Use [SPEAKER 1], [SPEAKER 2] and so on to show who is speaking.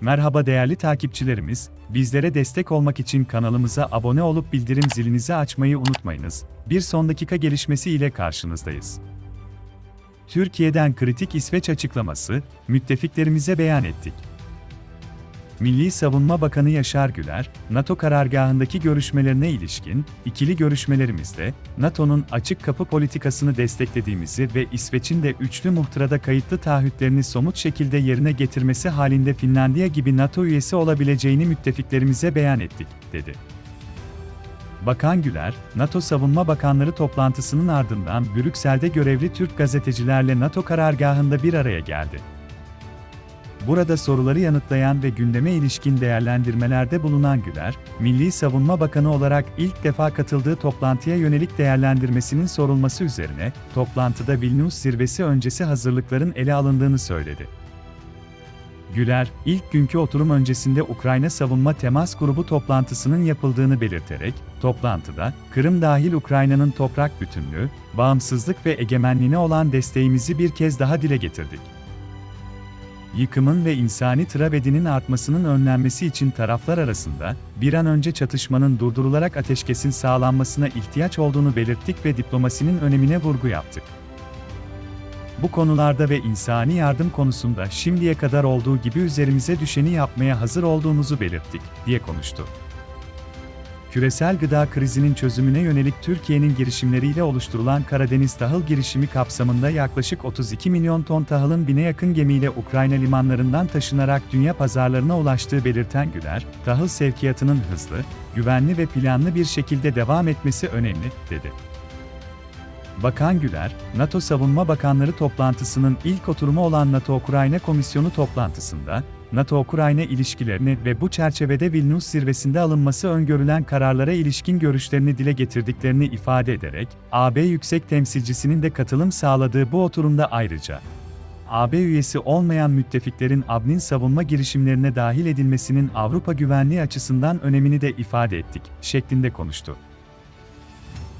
[SPEAKER 1] Merhaba değerli takipçilerimiz, bizlere destek olmak için kanalımıza abone olup bildirim zilinizi açmayı unutmayınız. Bir son dakika gelişmesi ile karşınızdayız. Türkiye'den kritik İsveç açıklaması, müttefiklerimize beyan ettik. Milli Savunma Bakanı Yaşar Güler, NATO karargahındaki görüşmelerine ilişkin, ikili görüşmelerimizde, NATO'nun açık kapı politikasını desteklediğimizi ve İsveç'in de üçlü muhtırada kayıtlı taahhütlerini somut şekilde yerine getirmesi halinde Finlandiya gibi NATO üyesi olabileceğini müttefiklerimize beyan ettik, dedi. Bakan Güler, NATO Savunma Bakanları toplantısının ardından Brüksel'de görevli Türk gazetecilerle NATO karargahında bir araya geldi. Burada soruları yanıtlayan ve gündeme ilişkin değerlendirmelerde bulunan Güler, Milli Savunma Bakanı olarak ilk defa katıldığı toplantıya yönelik değerlendirmesinin sorulması üzerine, toplantıda Vilnius zirvesi öncesi hazırlıkların ele alındığını söyledi. Güler, ilk günkü oturum öncesinde Ukrayna Savunma Temas Grubu toplantısının yapıldığını belirterek, toplantıda, Kırım dahil Ukrayna'nın toprak bütünlüğü, bağımsızlık ve egemenliğine olan desteğimizi bir kez daha dile getirdik yıkımın ve insani tragedinin artmasının önlenmesi için taraflar arasında bir an önce çatışmanın durdurularak ateşkesin sağlanmasına ihtiyaç olduğunu belirttik ve diplomasinin önemine vurgu yaptık. Bu konularda ve insani yardım konusunda şimdiye kadar olduğu gibi üzerimize düşeni yapmaya hazır olduğumuzu belirttik, diye konuştu. Küresel gıda krizinin çözümüne yönelik Türkiye'nin girişimleriyle oluşturulan Karadeniz Tahıl girişimi kapsamında yaklaşık 32 milyon ton tahılın bine yakın gemiyle Ukrayna limanlarından taşınarak dünya pazarlarına ulaştığı belirten Güler, tahıl sevkiyatının hızlı, güvenli ve planlı bir şekilde devam etmesi önemli, dedi. Bakan Güler, NATO Savunma Bakanları toplantısının ilk oturumu olan NATO-Ukrayna Komisyonu toplantısında, NATO-Ukrayna ilişkilerini ve bu çerçevede Vilnius zirvesinde alınması öngörülen kararlara ilişkin görüşlerini dile getirdiklerini ifade ederek, AB Yüksek Temsilcisinin de katılım sağladığı bu oturumda ayrıca, AB üyesi olmayan müttefiklerin AB'nin savunma girişimlerine dahil edilmesinin Avrupa güvenliği açısından önemini de ifade ettik, şeklinde konuştu.